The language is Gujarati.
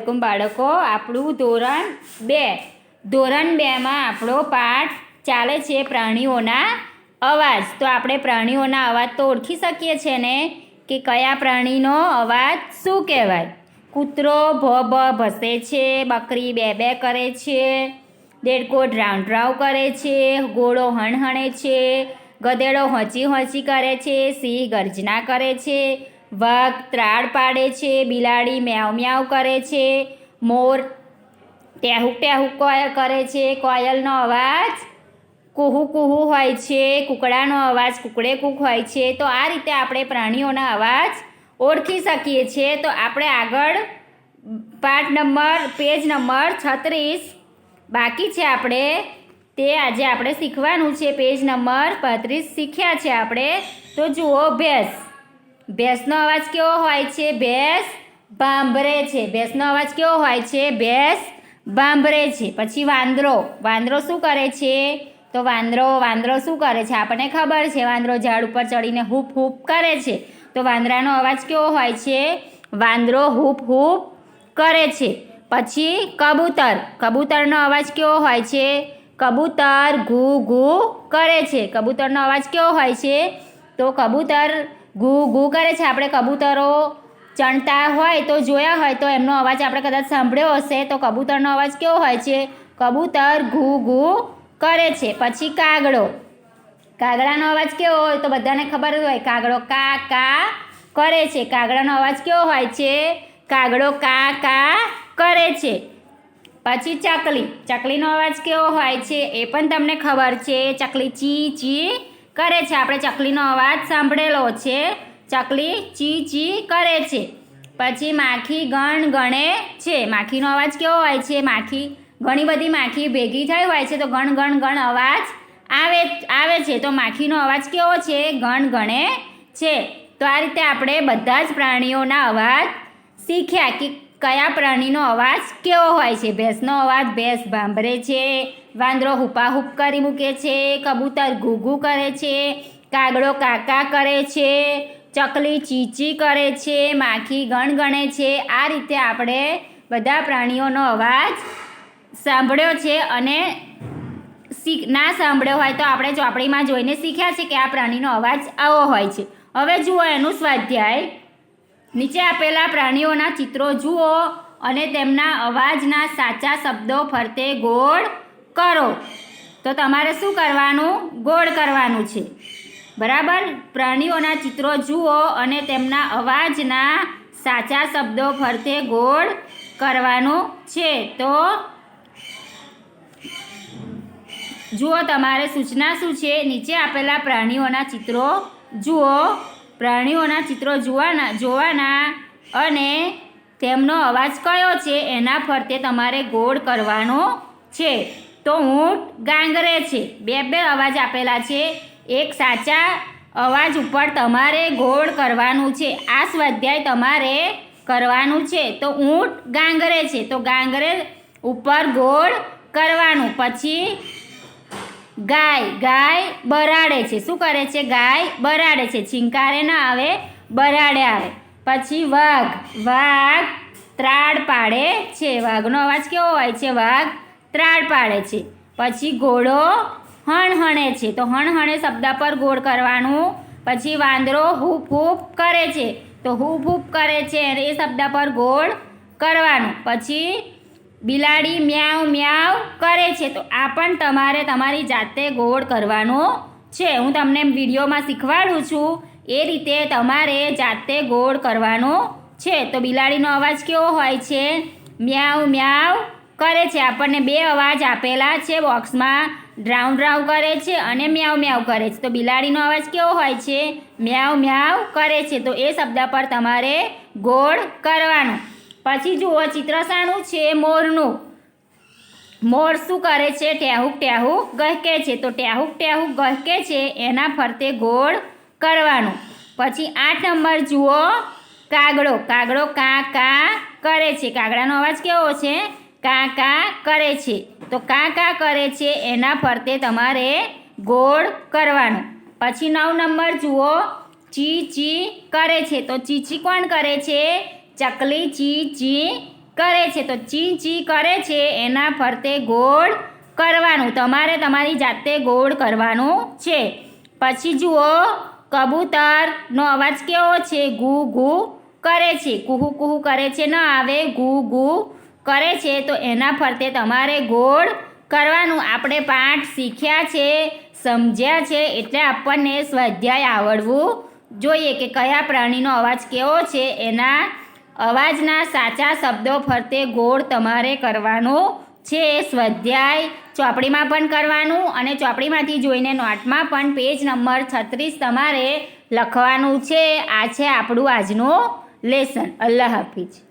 વાલેકુમ બાળકો, આપણું ધોરણ બે. ધોરણ બેમાં આપણો પાઠ ચાલે છે પ્રાણીઓના અવાજ. તો આપણે પ્રાણીઓના અવાજ તો ઓળખી શકીએ છીએ ને? કે કયા પ્રાણીનો અવાજ શું કહેવાય? કૂતરો ભ ભ ભસે છે, બકરી બે બે કરે છે, દેડકો ડ્રાઉં ડ્રાઉં કરે છે, ઘોડો હણહણે છે, ગધેડો હોંચી હોંચી કરે છે, સિંહ ગર્જના કરે છે વાઘ ત્રાડ પાડે છે, બિલાડી મ્યાવ મ્યાઉ કરે છે, મોર ટેહુક ટેહુક કરે છે, કોયલનો અવાજ કુહુ કુહુ હોય છે, કૂકડાનો અવાજ કુકડે કૂક હોય છે. તો આ રીતે આપણે પ્રાણીઓના અવાજ ઓળખી શકીએ છીએ. તો આપણે આગળ પાઠ નંબર, પેજ નંબર છત્રીસ. બાકી છે આપણે, તે આજે આપણે શીખવાનું છે. પેજ નંબર પાંત્રીસ શીખ્યા છે આપણે. તો જુઓ ભેંસ ભેંસનો અવાજ કેવો હોય છે? ભેંસ ભાંભરે છે. ભેંસનો અવાજ કેવો હોય છે? ભેંસ ભાંભરે છે. પછી વાંદરો. વાંદરો શું કરે છે? તો વાંદરો વાંદરો શું કરે છે? આપણને ખબર છે. વાંદરો ઝાડ ઉપર ચડીને હૂપ હૂપ કરે છે. તો વાંદરાનો અવાજ કેવો હોય છે? વાંદરો હૂપ હૂપ કરે છે. પછી કબૂતર. કબૂતરનો અવાજ કેવો હોય છે? કબૂતર ઘૂ ઘૂ કરે છે. કબૂતરનો અવાજ કેવો હોય છે? તો કબૂતર ઘૂ ઘૂ કરે છે. આપણે કબૂતરો ચણતા હોય તો જોયા હોય તો એમનો અવાજ આપણે કદાચ સાંભળ્યો હશે. તો કબૂતરનો અવાજ કેવો હોય છે? કબૂતર ઘૂ ઘૂ કરે છે. પછી કાગડો. કાગડાનો અવાજ કેવો હોય તો બધાને ખબર જ હોય. કાગડો કા કા કરે છે. કાગડાનો અવાજ કેવો હોય છે? કાગડો કા કા કરે છે. પછી ચકલી. ચકલીનો અવાજ કેવો હોય છે? એ પણ તમને ખબર છે. ચકલી ચી ચી કરે છે. આપણે ચકલીનો અવાજ સાંભળેલો છે. ચકલી ચી ચી કરે છે. પછી માખી ગણ ગણે છે. માખીનો અવાજ કેવો હોય છે? માખી, ઘણી બધી માખી ભેગી થઈ હોય છે તો ગણ ગણ ગણ અવાજ આવે આવે છે. તો માખીનો અવાજ કેવો છે? ગણ ગણે છે. તો આ રીતે આપણે બધા જ પ્રાણીઓના અવાજ શીખ્યા કે કયા પ્રાણીનો અવાજ કેવો હોય છે? ભેંસનો અવાજ ભેંસ ભાંભરે છે. વાંદરો હુપાહુપ કરી મૂકે છે, કબૂતર ઘૂઘૂ કરે છે, કાગડો કાકા કરે છે, ચકલી ચીચી કરે છે, માખી ગણગણે છે. આ રીતે આપણે બધા પ્રાણીઓનો અવાજ સાંભળ્યો છે અને શીખ, ના સાંભળ્યો હોય તો આપણે ચોપડીમાં જોઈને શીખ્યા છે કે આ પ્રાણીનો અવાજ આવો હોય છે. હવે જુઓ એનું સ્વાધ્યાય. નીચે આપેલા પ્રાણીઓના ચિત્રો જુઓ અને તેમના અવાજના સાચા શબ્દો ફરતે ગોળ કરો. તો તમારે શું કરવાનું? ગોળ કરવાનું છે. બરાબર? પ્રાણીઓના ચિત્રો જુઓ અને તેમના અવાજના સાચા શબ્દો ફરતે ગોળ કરવાનું છે. તો જુઓ તમારે સૂચના શું છે? નીચે આપેલા પ્રાણીઓના ચિત્રો જુઓ. પ્રાણીઓના ચિત્રો જોવાના જોવાના અને તેમનો અવાજ કયો છે? એના ફરતે તમારે ગોળ કરવાનો છે. તો ઊંટ ગાંગરે છે. બે બે અવાજ આપેલા છે. એક સાચા અવાજ ઉપર તમારે ગોળ કરવાનું છે. આ સ્વાધ્યાય તમારે કરવાનું છે. તો ઊંટ ગાંગરે છે. તો ગાંગરે ઉપર ગોળ કરવાનું. પછી ગાય ગાય બરાડે છે. શું કરે છે? ગાય બરાડે છે. છીંકારે ના આવે, બરાડે આવે. પછી વાઘ વાઘ ત્રાડ પાડે છે. વાઘનો અવાજ કેવો હોય છે? વાઘ ત્રાડ પાડે છે. પછી ઘોડો હણહણે છે. તો હણહણે શબ્દ પર ગોળ કરવાનું, પછી વાંદરો હૂપ હૂપ કરે છે. તો હૂપ હૂપ કરે છે અને એ શબ્દ પર ગોળ કરવાનું. પછી બિલાડી મ્યાવ મ્યાવ કરે છે. તો આ પણ તમારે તમારી જાતે ગોળ કરવાનો છે. હું તમને વિડીયોમાં શીખવાડું છું, એ રીતે તમારે જાતે ગોળ કરવાનો છે. તો બિલાડીનો અવાજ કેવો હોય છે? મ્યાવ મ્યાઉ કરે છે. આપણને બે અવાજ આપેલા છે. બોક્સમાં ડ્રાઉન ડ્રાઉ કરે છે અને મ્યાવ મ્યાવ કરે છે. તો બિલાડીનો અવાજ કેવો હોય છે? મ્યાવ મ્યાવ કરે છે. તો એ શબ્દ પર તમારે ગોળ કરવાનું. પછી જુઓ ચિત્ર શાનું છે મોરનું. મોર શું કરે છે? ટેહુક ટેહુક ગહકે છે. તો ટેહુક ટેહુક ગહકે છે. એના ફરતે ગોળ કરવાનું. પછી આઠ નંબર જુઓ, કાગડો. કાગડો કા કા કરે છે. કાગડાનો અવાજ કેવો છે? કા કા કરે છે. તો કા કા કરે છે એના ફરતે તમારે ગોળ કરવાનું. પછી નવ નંબર જુઓ. ચી ચી કરે છે. તો ચીચી કોણ કરે છે? ચકલી ચી ચી કરે છે. તો ચી ચી કરે છે એના ફરતે ગોળ કરવાનું. તમારે તમારી જાતે ગોળ કરવાનું છે. પછી જુઓ. કબૂતરનો અવાજ કેવો છે? ગુ ગુ કરે છે. કુહુ કુહુ કરે છે. ન આવે. ગુ ગુ કરે છે, તો એના ફરતે તમારે ગોળ કરવાનું. આપણે પાઠ શીખ્યા છે, સમજ્યા છે, એટલે આપણને સ્વાધ્યાય આવડવું જોઈએ કે કયા પ્રાણીનો અવાજ કેવો છે, એના અવાજના સાચા શબ્દો ફરતે ગોળ તમારે કરવાનો છે, સ્વાધ્યાય ચોપડીમાં પણ કરવાનું અને ચોપડીમાંથી જોઈને નોટમાં પણ પેજ નંબર છત્રીસ તમારે લખવાનું છે. આ છે આપણું આજનું લેસન. અલ્લાહ હાફિઝ.